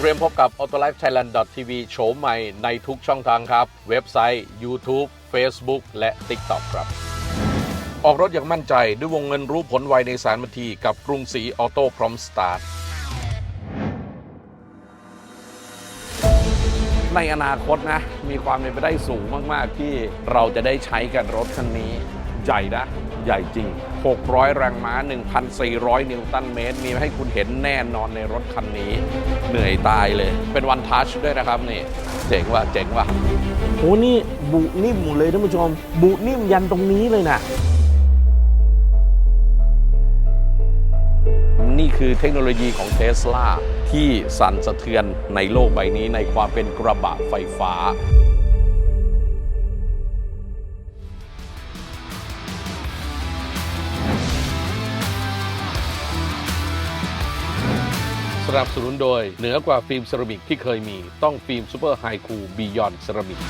เตรียมพบกับ autolifethailand.tv โฉมใหม่ในทุกช่องทางครับ เว็บไซต์ YouTube Facebook และ TikTok ครับ ออกรถอย่างมั่นใจด้วยวงเงินรู้ผลไวในสารบันทีกับกรุงศรีออโต้พร้อมสตาร์ทในอนาคตนะ มีความเป็นไปได้สูงมาก ๆ ที่เราจะได้ใช้กันรถคันนี้ ใหญ่นะ ใหญ่จริง 600 แรงม้า 1,400 นิวตันเมตร มีให้คุณเห็นแน่นอนในรถคันนี้ เหนื่อยตายเลย เป็นวันทัชด้วยนะครับนี่ เจ๋งว่ะ เจ๋งว่ะโอ้นี่บุนิ่มหมดเลยท่านผู้ชม บุนิ่มยันตรงนี้เลยนะนี่คือเทคโนโลยีของเท s l a ที่สั่นสะเทือนในโลกใบนี้ในความเป็นกระบะไฟฟ้า สนับสนุนโดย เหนือกว่าฟิล์มเซรามิกที่เคยมีต้องฟิล์มซูเปอร์ไฮคูบียอนเซรามิก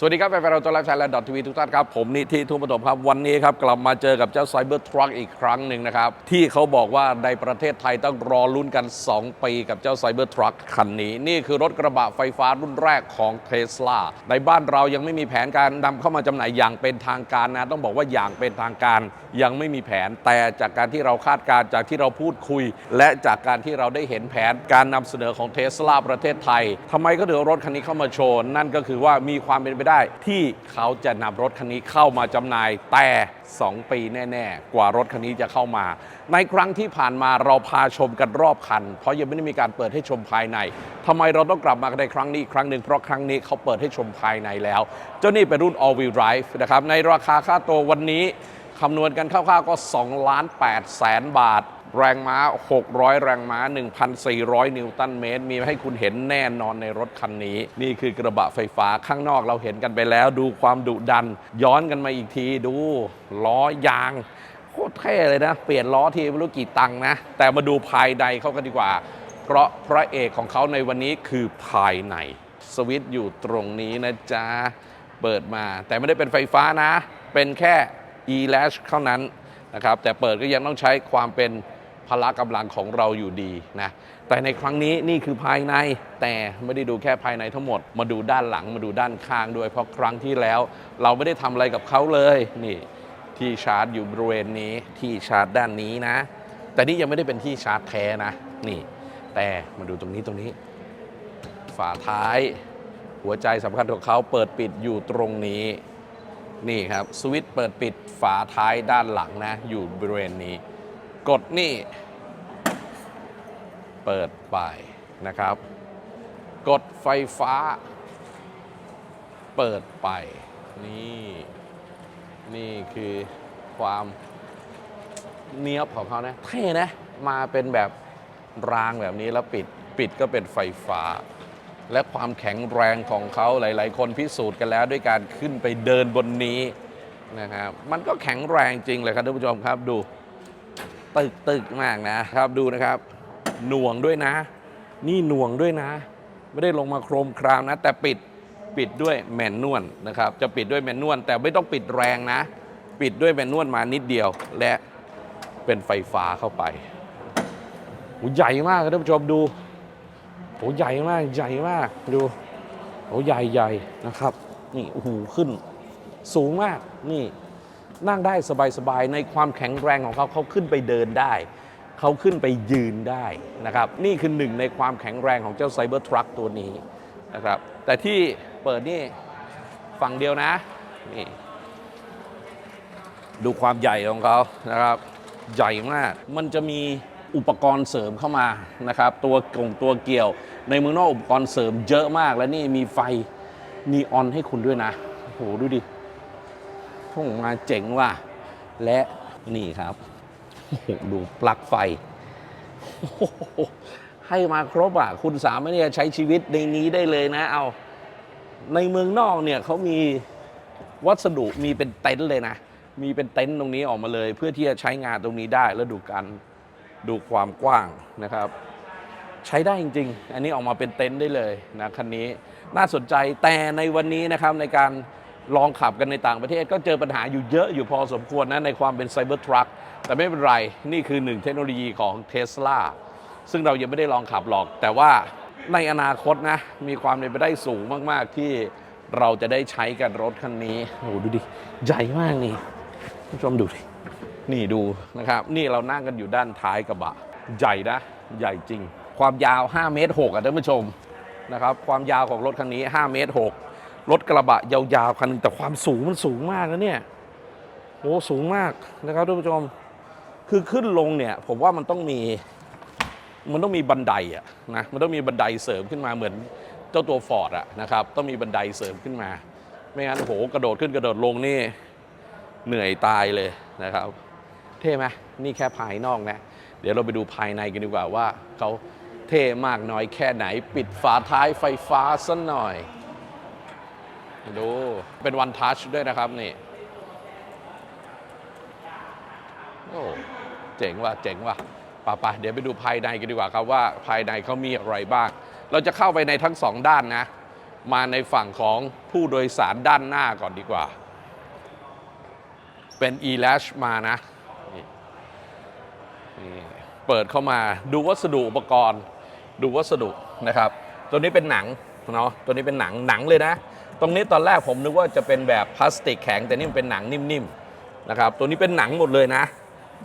สวัสดีครับแฟนๆเราตัวไลฟ์สไตล์และดอททีวีทุกท่านครับ ผมนิธิทุ่มปฐมครับ วันนี้ครับ กลับมาเจอกับเจ้าไซเบอร์ทรัคอีกครั้งหนึ่งนะครับ ที่เขาบอกว่าในประเทศไทยต้องรอลุ้นกัน 2 ปีกับเจ้าไซเบอร์ทรัคคันนี้ นี่คือรถกระบะไฟฟ้ารุ่นแรกของเทสลาในบ้านเรายังไม่มีแผนการนำเข้ามาจำหน่ายอย่างเป็นทางการนะ ต้องบอกว่าอย่างเป็นทางการยังไม่มีแผนแต่จากการที่เราคาดการณ์จากที่เราพูดคุย และจากการที่เราได้เห็นแผนการนำเสนอของเทสลาประเทศไทยทำไมก็ถึงรถคันนี้เข้ามาโชว์นั่นก็คือว่ามีความเป็นไปได้ ที่เขาจะนำรถคันนี้เข้ามาจำหน่ายแต่ 2 ปีแน่ ๆ กว่ารถคันนี้จะเข้ามา ในครั้งที่ผ่านมาเราพาชมกันรอบคัน เพราะยังไม่ได้มีการเปิดให้ชมภายในทำไมเราต้องกลับมาในครั้งนี้อีกครั้งหนึ่งเพราะครั้งนี้เขาเปิดให้ชมภายในแล้ว เจ้านี่เป็นรุ่น all wheel drive นะครับในราคาค่าตัววันนี้คำนวณกันคร่าวๆก็2ล้าน8แสนบาท แรงม้า 600 แรงม้า 1,400 นิวตันเมตร มีให้คุณเห็นแน่นอนในรถคันนี้ นี่คือกระบะไฟฟ้าข้างนอกเราเห็นกันไปแล้ว ดูความดุดัน ย้อนกันมาอีกทีดูล้อยางโคตรเท่เลยนะ เปลี่ยนล้อทีไม่รู้กี่ตังค์นะ แต่มาดูภายในเขากันดีกว่า เพราะพระเอกของเขาในวันนี้คือภายใน สวิตช์อยู่ตรงนี้นะจ๊ะ เปิดมา แต่ไม่ได้เป็นไฟฟ้านะ เป็นแค่ e-latch เท่านั้นนะครับแต่เปิดก็ยังต้องใช้ความเป็น พละกำลังของเราอยู่ดีนะแต่ในครั้งนี้นี่คือภายในแต่ไม่ได้ดูแค่ภายในทั้งหมด มาดูด้านหลังมาดูด้านข้างด้วยเพราะครั้งที่แล้ว เราไม่ได้ทำอะไรกับเขาเลยนี่ที่ชาร์จอยู่บริเวณนี้ที่ชาร์จด้านนี้นะ แต่นี่ยังไม่ได้เป็นที่ชาร์จแท้นะนี่แต่มาดูตรงนี้ตรงนี้ ฝาท้าย หัวใจสำคัญของเขาเปิดปิดอยู่ตรงนี้นี่ครับสวิตช์เปิดปิดฝาท้ายด้านหลังนะ อยู่บริเวณนี้ กดนี่ เปิดไปนะครับ กดไฟฟ้า เปิดไป นี่ นี่คือความเนี้ยบของเขานะเท่นะ มาเป็นแบบรางแบบนี้แล้วปิดปิดก็เป็นไฟฟ้า และความแข็งแรงของเขาหลาย ๆ คนพิสูจน์กันแล้วด้วยการขึ้นไปเดินบนนี้นะครับ มันก็แข็งแรงจริงเลยครับท่านผู้ชมครับดู ตึกตึกมากนะครับดูนะครับ หน่วงด้วยนะ นี่หน่วงด้วยนะ ไม่ได้ลงมาโครมครามนะ แต่ปิดปิดด้วยแมนนวลนะครับ จะปิดด้วยแมนนวลแต่ไม่ต้องปิดแรงนะ ปิดด้วยแมนนวลมานิดเดียว และเป็นไฟฟ้าเข้าไปโหใหญ่มากครับท่านผู้ชมดูโอ้ใหญ่มากใหญ่มากดูโอ้ใหญ่ใหญ่นะครับ นี่โอ้โหขึ้น สูงมากนี่ นั่งได้สบายๆ ในความแข็งแรงของเขาเขาขึ้นไปเดินได้ เขาขึ้นไปยืนได้นะครับ นี่คือหนึ่งในความแข็งแรงของเจ้าไซเบอร์ทรัคตัวนี้นะครับ แต่ที่เปิดนี่ฝั่งเดียวนะนี่ดูความใหญ่ของเขานะครับ ใหญ่มาก มันจะมีอุปกรณ์เสริมเข้ามานะครับ ตัวกงตัวเกี่ยว ในเมืองนอกอุปกรณ์เสริมเยอะมากและนี่มีไฟนีออนให้คุณด้วยนะโอ้โหดูดิ พวกมาเจ๋งว่ะ และนี่ครับดูปลั๊กไฟ ให้มาครบอะ คุณสามารถใช้ชีวิตในนี้ได้เลยนะ เอา ในเมืองนอกเนี่ยเขามีวัสดุมีเป็นเต็นท์เลยนะ มีเป็นเต็นท์ตรงนี้ออกมาเลย เพื่อที่จะใช้งานตรงนี้ได้แล้วดูกันดูความกว้างนะครับ ใช้ได้จริง ๆ อันนี้ออกมาเป็นเต็นท์ได้เลยนะคันนี้น่าสนใจแต่ในวันนี้นะครับในการ ลองขับกันในต่างประเทศก็เจอปัญหาอยู่เยอะอยู่พอสมควรนะในความเป็นไซเบอร์ทรัคแต่ไม่เป็นไร นี่คือหนึ่งเทคโนโลยีของเท s l a ซึ่งเรายังไม่ได้ลองขับหรอก แต่ว่าในอนาคตนะ มีความเป็นไปได้สูงมาก ๆ ที่เราจะได้ใช้กันรถคันนี้โอ้ดูดิ ใหญ่มากนี่ท่านผู้ชมดูดิ นี่ดูนะครับ นี่เรานั่งกันอยู่ด้านท้ายกระบะ ใหญ่นะ ใหญ่จริง ความยาว 5 เมตร6อะท่านผู้ชมนะครับ ความยาวของรถคันนี้ 5 เมตร6 รถกระบะยาวๆคันหนึงแต่ความสูงมันสูงมากนะเนี่ยโอ้สูงมากนะครับท่านผู้ชมคือขึ้นลงเนี่ย ผมว่ามันต้องมี มันต้องมีบันไดอะนะมันต้องมีบันไดเสริมขึ้นมาเหมือนเจ้าตัวฟอร์ดอะนะครับ ต้องมีบันไดเสริมขึ้นมา ไม่งั้นโอ้โหกระโดดขึ้นกระโดดลงนี่เหนื่อยตายเลยนะครับ เท่ไหมนี่แค่ภายนอกนะ เดี๋ยวเราไปดูภายในกันดีกว่าว่าเขาเท่มากน้อยแค่ไหน ปิดฝาท้ายไฟฟ้าสักหน่อย ดู เป็นวันทัชด้วยนะครับนี่ โอ้เจ๋งว่ะเจ๋งว่ะป่ะปะเดี๋ยวไปดูภายในกันดีกว่าครับว่าภายในเขามีอะไรบ้าง เราจะเข้าไปในทั้งสองด้านนะ มาในฝั่งของผู้โดยสารด้านหน้าก่อนดีกว่า เป็น e-lash มานะนี่เปิดเข้ามาดูวัสดุอุปกรณ์ ดูวัสดุนะครับ ตัวนี้เป็นหนังเนาะตัวนี้เป็นหนังหนังเลยนะ ตรงนี้ตอนแรกผมนึกว่าจะเป็นแบบพลาสติกแข็ง แต่นี่มันเป็นหนังนิ่มๆนะครับตัวนี้เป็นหนังหมดเลยนะ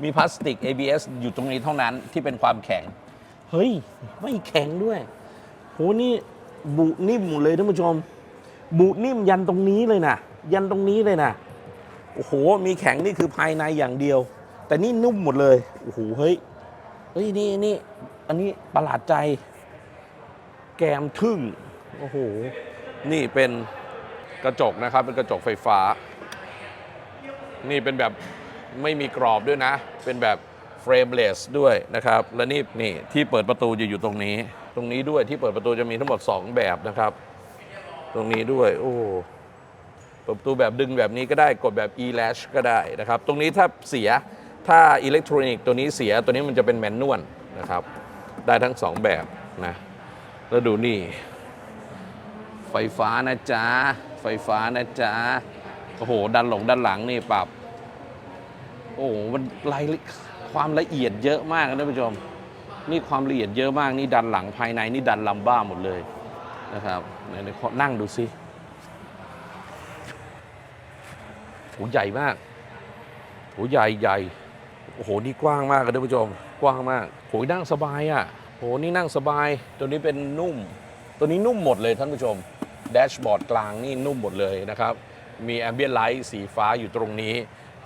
มีพลาสติก ABS อยู่ตรงนี้เท่านั้นที่เป็นความแข็ง เฮ้ย ไม่แข็งด้วยโหนี่บุนิ่มหมดเลยท่านผู้ชม บุนิ่มยันตรงนี้เลยนะยันตรงนี้เลยนะโอ้โห มีแข็งนี่คือภายในอย่างเดียว แต่นี่นุ่มหมดเลยโอ้โหเฮ้ยเฮ้ยนี่นี่อันนี้ประหลาดใจ แกมทึ่งโอ้โหนี่เป็น กระจกนะครับเป็นกระจกไฟฟ้า นี่เป็นแบบไม่มีกรอบด้วยนะ เป็นแบบเฟรมเลสด้วยนะครับ และนี่นี่ที่เปิดประตูจะอยู่ตรงนี้ ตรงนี้ด้วยที่เปิดประตูจะมีทั้งหมด 2 แบบนะครับ ตรงนี้ด้วย โอ้เปิดประตูแบบดึงแบบนี้ก็ได้กดแบบ e-latch ก็ได้นะครับ ตรงนี้ถ้าเสียถ้าอิเล็กทรอนิกส์ตัวนี้เสียตัวนี้มันจะเป็นแมนนวลนะครับ ได้ทั้ง 2 แบบนะแล้วดูนี่ ไฟฟ้านะจ๊ะ ไฟฟ้านะจ๊ะ โอ้โหด้านหลงด้านหลังนี่ปรับ โอ้โห มันรายความละเอียดเยอะมากนะท่านผู้ชม นี่ความละเอียดเยอะมาก นี่ดันหลังภายในนี่ดันลำบ้าหมดเลยนะครับไหนๆนั่งดูสิโหใหญ่มากโหใหญ่ใหญ่ โอ้โห นี่กว้างมากครับท่านผู้ชม กว้างมากโหนั่งสบายอะโหนี่นั่งสบาย ตัวนี้เป็นนุ่ม ตัวนี้นุ่มหมดเลยท่านผู้ชม แดชบอร์ดกลางนี่นุ่มหมดเลยนะครับ มีแอมเบียนไลท์สีฟ้าอยู่ตรงนี้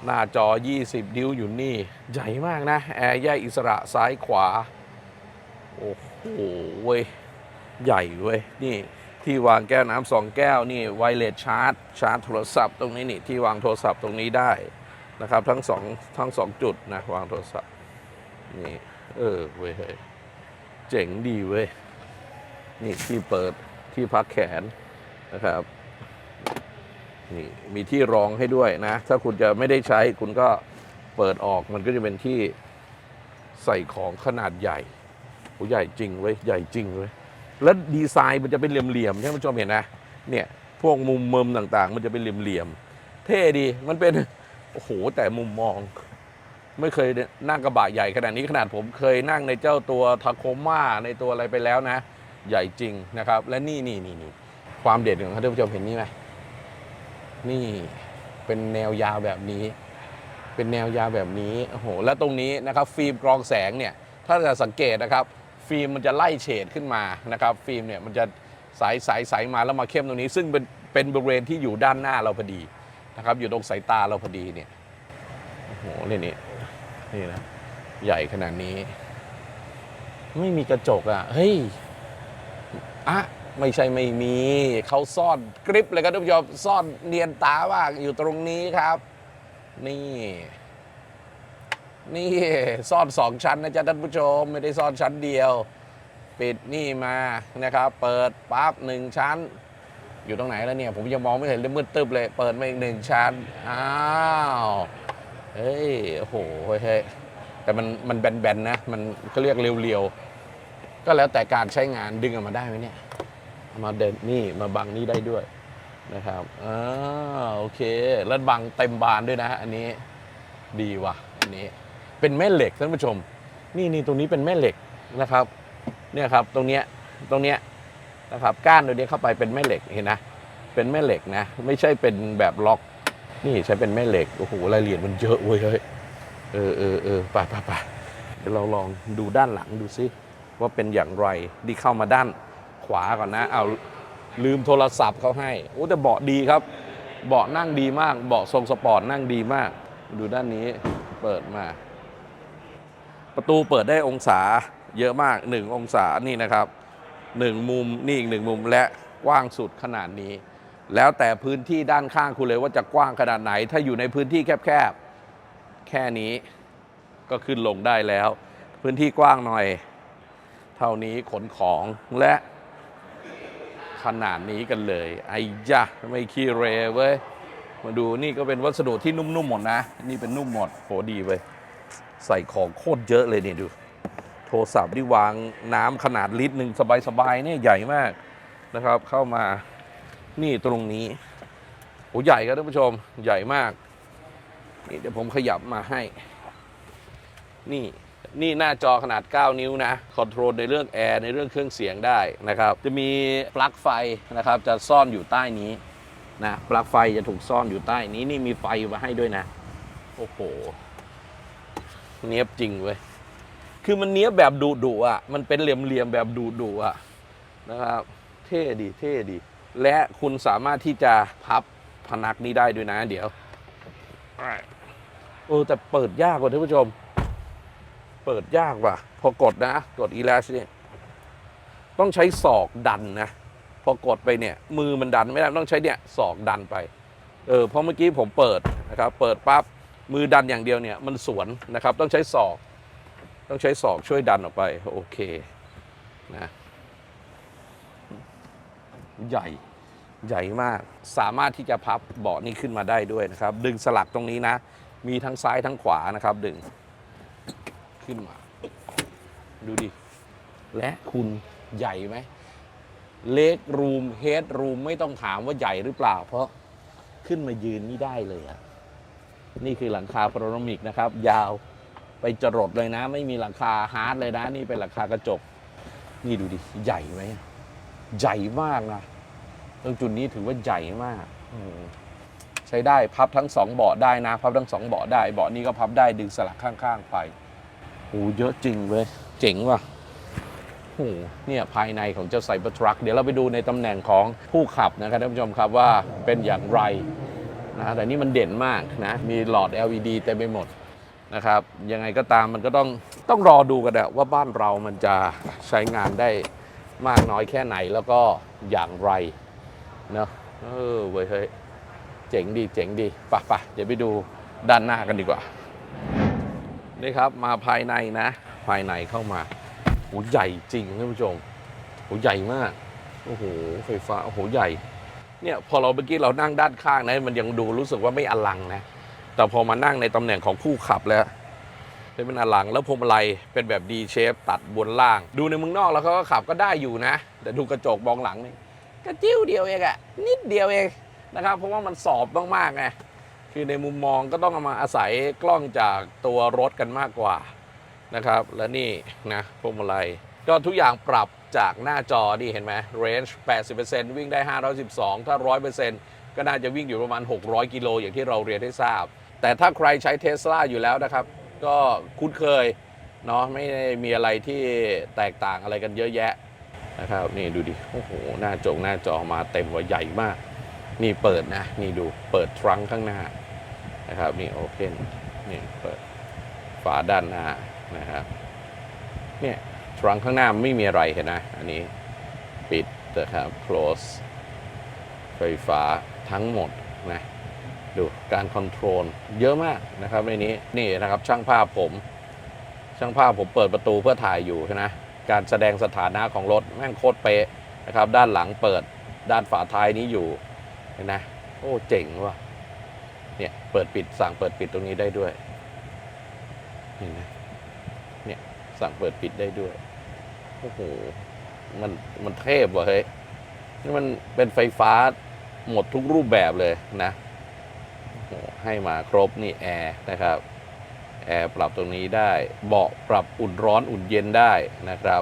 หน้าจอ 20 นิ้วอยู่นี่ ใหญ่มากนะ แอร์แยกอิสระซ้ายขวา โอ้โหเว้ย ใหญ่เว้ย นี่ที่วางแก้วน้ำสองแก้วนี่ไวเลสชาร์จ ชาร์จโทรศัพท์ตรงนี้นี่ที่วางโทรศัพท์ตรงนี้ได้นะครับ ทั้งสองทั้งสองจุดนะวางโทรศัพท์นี่เออเว้ยเฮ้ยเจ๋งดีเว้ยนี่ที่เปิดที่พักแขน นะครับนี่มีที่รองให้ด้วยนะ ถ้าคุณจะไม่ได้ใช้คุณก็เปิดออกมันก็จะเป็นที่ใส่ของขนาดใหญ่โอ้ใหญ่จริงเว้ยใหญ่จริงเว้ยแล้วดีไซน์มันจะเป็นเหลี่ยมๆท่านผู้ชมเห็นนะเนี่ยพวกมุมมุมต่างๆ มันจะเป็นเหลี่ยมๆเท่ดีมันเป็นโอ้โหแต่มุมมอง ไม่เคยนั่งกระบะใหญ่ขนาดนี้ขนาดผมเคยนั่งในเจ้าตัวทาโคม่าในตัวอะไรไปแล้วนะ ใหญ่จริงนะครับ และนี่นี่นี่นี่ ความเด่นของเขาท่านผู้ชมเห็นนี่ไหมนี่เป็นแนวยาวแบบนี้ เป็นแนวยาวแบบนี้โอ้โหแล้วตรงนี้นะครับ ฟิล์มกรองแสงเนี่ยถ้าจะสังเกตนะครับ ฟิล์มมันจะไล่เฉดขึ้นมานะครับ ฟิล์มเนี่ยมันจะใสใสใสมาแล้วมาเข้มตรงนี้ ซึ่งเป็นเป็นบริเวณที่อยู่ด้านหน้าเราพอดีนะครับ อยู่ตรงสายตาเราพอดีเนี่ยโอ้โหนี่นี่นี่นะใหญ่ขนาดนี้ ไม่มีกระจกอะเฮ้ยอะ ไม่ใช่ไม่มี เขาซ่อนกริปเลยครับท่านผู้ชมซ่อนเนียนตามากอยู่ตรงนี้ครับ นี่ นี่ซ่อนสองชั้นนะจ๊ะท่านผู้ชม ไม่ได้ซ่อนชั้นเดียว ปิดนี่มานะครับ เปิดปั๊บหนึ่งชั้น อยู่ตรงไหนแล้วเนี่ย ผมยังมองไม่เห็นเลยมืดตึ๊บเลย เปิดมาอีกหนึ่งชั้น อ้าวเฮ้ยโอ้โหเฮ้ยแต่มันมันแบนๆนะ มันเขาเรียกเรียวๆก็แล้วแต่การใช้งานดึงออกมาได้ไหมเนี่ย มาเดินนี่มาบังนี่ได้ด้วยนะครับอ่าโอเค แล้วบังเต็มบานด้วยนะอันนี้ดีว่ะอันนี้เป็นแม่เหล็กท่านผู้ชม นี่นี่ตรงนี้เป็นแม่เหล็กนะครับ เนี่ยครับตรงเนี้ยตรงเนี้ยนะครับก้านตัวนี้เข้าไปเป็นแม่เหล็กเห็นนะเป็นแม่เหล็กนะ ไม่ใช่เป็นแบบล็อก นี่ใช้เป็นแม่เหล็กโอ้โหรายละเอียดมันเยอะเว้ยเฮ้ยเออเออเออไปไปไปเดี๋ยวเราลองดูด้านหลังดูซิว่าเป็นอย่างไรดีเข้ามาด้าน ขวาก่อนนะเอาลืมโทรศัพท์เขาให้โอ้แต่เบาะดีครับ เบาะนั่งดีมาก เบาะทรงสปอร์ตนั่งดีมาก ดูด้านนี้เปิดมา ประตูเปิดได้องศาเยอะมาก 1 องศานี่นะครับ 1 มุมนี่อีกหนึ่งมุมและกว้างสุดขนาดนี้ แล้วแต่พื้นที่ด้านข้างคุณเลยว่าจะกว้างขนาดไหน ถ้าอยู่ในพื้นที่แคบๆ แค่นี้ก็ขึ้นลงได้แล้ว พื้นที่กว้างหน่อย เท่านี้ขนของและ ขนาดนี้กันเลยไอ้ยะไม่ขี้เรเว้ยมาดูนี่ก็เป็นวัสดุที่นุ่มๆหมดนะ นี่เป็นนุ่มหมดโหดีเว้ยใส่ของโคตรเยอะเลยเนี่ยดู โทรศัพท์ที่วางน้ำขนาดลิตรหนึ่งสบายๆเนี่ยใหญ่มากนะครับ เข้ามานี่ตรงนี้โอ้ใหญ่ครับท่านผู้ชมใหญ่มากนี่เดี๋ยวผมขยับมาให้ นี่ นี่หน้าจอขนาด 9 นิ้วนะ คอนโทรลในเรื่องแอร์ ในเรื่องเครื่องเสียงได้นะครับ จะมีปลั๊กไฟนะครับ จะซ่อนอยู่ใต้นี้นะ ปลั๊กไฟจะถูกซ่อนอยู่ใต้นี้ นี่มีไฟมาให้ด้วยนะ โอ้โห เนี้ยบจริงเว้ย คือมันเนี้ยบแบบดุดุอะ มันเป็นเหลี่ยมๆแบบดุดุอะนะครับ เท่ดี เท่ดี และคุณสามารถที่จะพับพนักนี้ได้ด้วยนะ เดี๋ยวเออแต่เปิดยากกว่าท่านผู้ชม เปิดยากว่ะ พอกดนะ กดอีแลชเนี่ยต้องใช้ศอกดันนะ พอกดไปเนี่ย มือมันดันไม่ได้ต้องใช้เนี่ยศอกดันไป เออเพราะเมื่อกี้ผมเปิดนะครับ เปิดปั๊บมือดันอย่างเดียวเนี่ยมันสวนนะครับ ต้องใช้ศอก ต้องใช้ศอกช่วยดันออกไป โอเคนะใหญ่ใหญ่มากสามารถที่จะพับเบาะนี้ขึ้นมาได้ด้วยนะครับ ดึงสลักตรงนี้นะ มีทั้งซ้ายทั้งขวานะครับดึง ขึ้นมา ดูดิ และคุณใหญ่ไหมเล็กรูมเฮดรูมไม่ต้องถามว่าใหญ่หรือเปล่า เพราะขึ้นมายืนนี่ได้เลยอะนี่คือหลังคาพาโนรามิกนะครับ ยาวไปจรดเลยนะ ไม่มีหลังคาฮาร์ดเลยนะ นี่เป็นหลังคากระจก นี่ดูดิ ใหญ่ไหมใหญ่มากนะตรงจุดนี้ถือว่าใหญ่มากใช้ได้พับทั้งสองเบาะได้นะ พับทั้งสองเบาะได้เบาะนี้ก็พับได้ดึงสลักข้าง ๆ ไป โอ้เยอะจริงเว้ยเจ๋งว่ะโอ้โหเนี่ยภายในของเจ้าไซเบอร์ทรัคเดี๋ยวเราไปดูในตำแหน่งของผู้ขับนะครับท่านผู้ชมครับว่าเป็นอย่างไรนะแต่นี่มันเด่นมากนะ มีหลอด LED เต็มไปหมดนะครับ ยังไงก็ตามมันก็ต้องต้องรอดูกันนะว่าบ้านเรามันจะใช้งานได้มากน้อยแค่ไหนแล้วก็อย่างไรเนาะเออเว้ยเฮ้ยเจ๋งดีเจ๋งดีปะปะเดี๋ยวไปดูด้านหน้ากันดีกว่า นี่ครับมาภายในนะ ภายในเข้ามาโอ้ใหญ่จริงท่านผู้ชมโอ้ใหญ่มากโอ้โหไฟฟ้าโอ้โหใหญ่ เนี่ยพอเราเมื่อกี้เรานั่งด้านข้างนะมันยังดูรู้สึกว่าไม่อลังนะ แต่พอมานั่งในตำแหน่งของผู้ขับแล้วเป็นอลังแล้วพวงมาลัยเป็นแบบ D shape ตัดบนล่าง ดูในเมืองนอกแล้วเขาก็ขับก็ได้อยู่นะ แต่ดูกระจกมองหลังนี่กระจิ้วเดียวเองอะนิดเดียวเองนะครับเพราะว่ามันสอบมากๆไง คือในมุมมองก็ต้องเอามาอาศัยกล้องจากตัวรถกันมากกว่านะครับ และนี่นะพวงมาลัยก็ทุกอย่างปรับจากหน้าจอนี่เห็นไหม range 80%วิ่งได้ 512 ถ้า 100%ก็น่าจะวิ่งอยู่ประมาณ 600 กิโลอย่างที่เราเรียนให้ทราบ แต่ถ้าใครใช้เทสลาอยู่แล้วนะครับ ก็คุ้นเคยเนาะไม่ได้มีอะไรที่แตกต่างอะไรกันเยอะแยะนะครับ นี่ดูดิ โอ้โห หน้าจงหน้าจอมาเต็มว่าใหญ่มาก นี่เปิดนะ นี่ดูเปิดทรังข้างหน้า นะครับนี่โอเพนนี่เปิดฝาด้านหน้านะครับเนี่ยทรังข้างหน้าไม่มีอะไรเห็นนะอันนี้ปิดนะครับ close ไฟฟ้าทั้งหมดนะดูการคอนโทรลเยอะมากนะครับในนี้นี่นะครับช่างภาพผม ช่างภาพผมเปิดประตูเพื่อถ่ายอยู่ใช่ไหมการแสดงสถานะของรถแม่งโคตรเป๊ะนะครับ ด้านหลังเปิดด้านฝาท้ายนี้อยู่เห็นนะโอ้เจ๋งว่ะ เปิดปิดสั่งเปิดปิดตรงนี้ได้ด้วยเห็นไหมเนี่ยสั่งเปิดปิดได้ด้วยโอ้โหมันมันเทพว่ะเฮ้ยนี่มันเป็นไฟฟ้าหมดทุกรูปแบบเลยนะโอ้โหให้มาครบนี่แอร์นะครับแอแอร์ปรับตรงนี้ได้ เบาะปรับอุ่นร้อนอุ่นเย็นได้นะครับ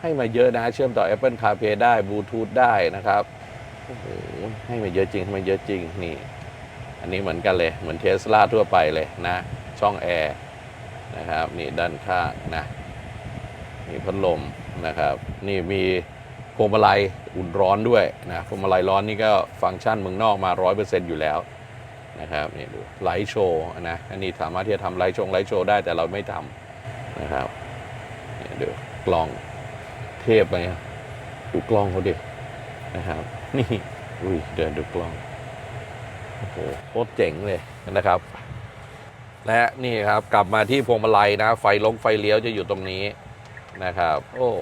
ให้มาเยอะนะเชื่อมต่อ Apple CarPlay ได้บลูทูธได้นะครับโอ้โหให้มาเยอะจริงให้มาเยอะจริงนี่ อันนี้เหมือนกันเลย เหมือนเทสลาทั่วไปเลยนะ ช่องแอร์นะครับ นี่ด้านข้างนะ มีพัดลมนะครับ นี่มีพวงมาลัยอุ่นร้อนด้วยนะพวงมาลัยร้อนนี่ก็ฟังก์ชันเมืองนอกมา 100%อยู่แล้วนะครับนี่ดูไลท์โชว์นะอันนี้สามารถที่จะทำไลท์โชว์ไลท์โชว์ได้แต่เราไม่ทำนะครับนี่ดูกล้องเทพไปอะดูกล้องเขาดินะครับ นี่อุ้ยเดินดูกล้อง โอ้โหโคตรเจ๋งเลยนะครับ และนี่ครับกลับมาที่พวงมาลัยนะ ไฟลงไฟเลี้ยวจะอยู่ตรงนี้นะครับ โอ้โห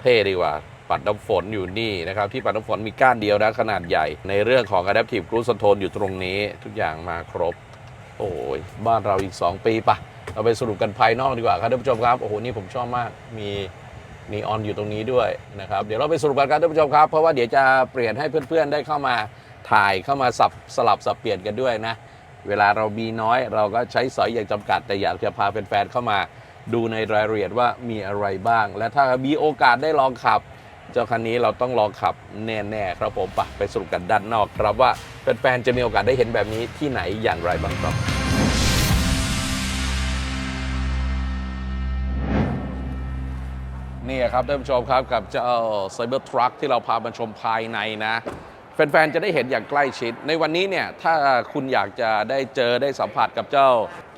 เท่ดีกว่า ปัดน้ำฝนอยู่นี่นะครับ ที่ปัดน้ำฝนมีก้านเดียวนะขนาดใหญ่ ในเรื่องของ Adaptive Cruise Control อยู่ตรงนี้ ทุกอย่างมาครบ โอ้ยบ้านเราอีก 2 ปีปะเราไปสรุปกันภายนอกดีกว่าครับท่านผู้ชมครับ โอ้โห นี่ผมชอบมากมีนีออนอยู่ตรงนี้ด้วยนะครับ เดี๋ยวเราไปสรุปกันครับท่านผู้ชมครับ เพราะว่าเดี๋ยวจะเปลี่ยนให้เพื่อนๆได้เข้ามา ถ่ายเข้ามาสับสลับสับเปลี่ยนกันด้วยนะ เวลาเรามีน้อยเราก็ใช้สอยอย่างจำกัด แต่อยากจะพาแฟนๆเข้ามาดูในรายละเอียดว่ามีอะไรบ้าง และถ้ามีโอกาสได้ลองขับ เจ้าคันนี้เราต้องลองขับแน่ๆครับผมไปไปสรุปกันด้านนอกครับว่าแฟนๆจะมีโอกาสได้เห็นแบบนี้ที่ไหนอย่างไรบ้างครับนี่ครับท่านผู้ชมครับกับเจ้า Cyber Truck ที่เราพามาชมภายในนะ แฟนๆ จะได้เห็นอย่างใกล้ชิด ในวันนี้เนี่ย ถ้าคุณอยากจะได้เจอได้สัมผัสกับเจ้า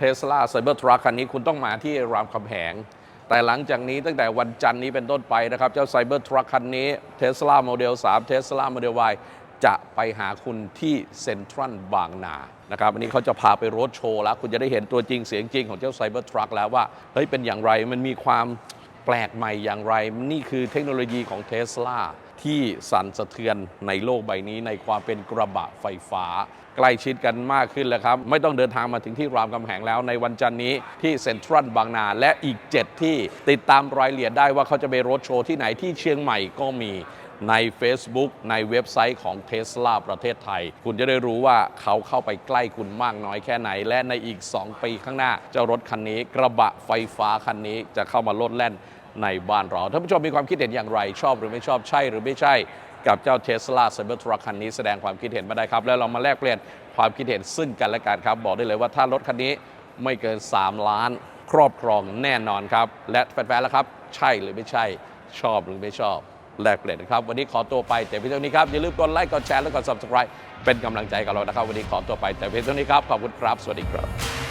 Tesla Cyber Truck คันนี้คุณต้องมาที่รามคำแหง แต่หลังจากนี้ตั้งแต่วันจันทร์นี้เป็นต้นไปนะครับ เจ้า Cyber Truck คันนี้ Tesla Model 3 Tesla Model Y จะไปหาคุณที่เซ็นทรัลบางนานะครับอันนี้เขาจะพาไปรถโชว์แล้ว คุณจะได้เห็นตัวจริงเสียงจริงของเจ้า Cyber Truck แล้วว่าเฮ้ยเป็นอย่างไรมันมีความ แปลกใหม่อย่างไร นี่คือเทคโนโลยีของเทสลาที่สั่นสะเทือนในโลกใบนี้ในความเป็นกระบะไฟฟ้า ใกล้ชิดกันมากขึ้นแล้วครับ ไม่ต้องเดินทางมาถึงที่รามคำแหงแล้วในวันจันนี้ที่เซ็นทรัลบางนาและอีก 7 ที่ติดตามรายละเอียดได้ว่าเขาจะไปรถโชว์ที่ไหนที่เชียงใหม่ก็มี ใน Facebook ในเว็บไซต์ของ Tesla ประเทศไทย คุณจะได้รู้ว่าเขาเข้าไปใกล้คุณมากน้อยแค่ไหน และในอีก 2 ปีข้างหน้า เจ้ารถคันนี้กระบะไฟฟ้าคันนี้จะเข้ามาลดแล่นในบ้านเราท่านผู้ชมมีความคิดเห็นอย่างไร ชอบหรือไม่ชอบใช่หรือไม่ใช่ กับเจ้า Tesla Cybertruck คันนี้แสดงความคิดเห็นมาได้ครับ แล้วเรามาแลกเปลี่ยนความคิดเห็นซึ่งกันและกันครับ บอกได้เลยว่าถ้ารถคันนี้ไม่เกิน 3 ล้าน ครอบครองแน่นอนครับ และแฟนๆแล้วครับ ใช่หรือไม่ใช่ ชอบหรือไม่ชอบ แลกเปลี่ยนนะครับ วันนี้ขอตัวไปแต่เพียงเท่านี้ครับ อย่าลืมกดไลค์กดแชร์และกด subscribe เป็นกำลังใจกับเรานะครับ วันนี้ขอตัวไปแต่เพียงเท่านี้ครับขอบคุณครับ สวัสดีครับ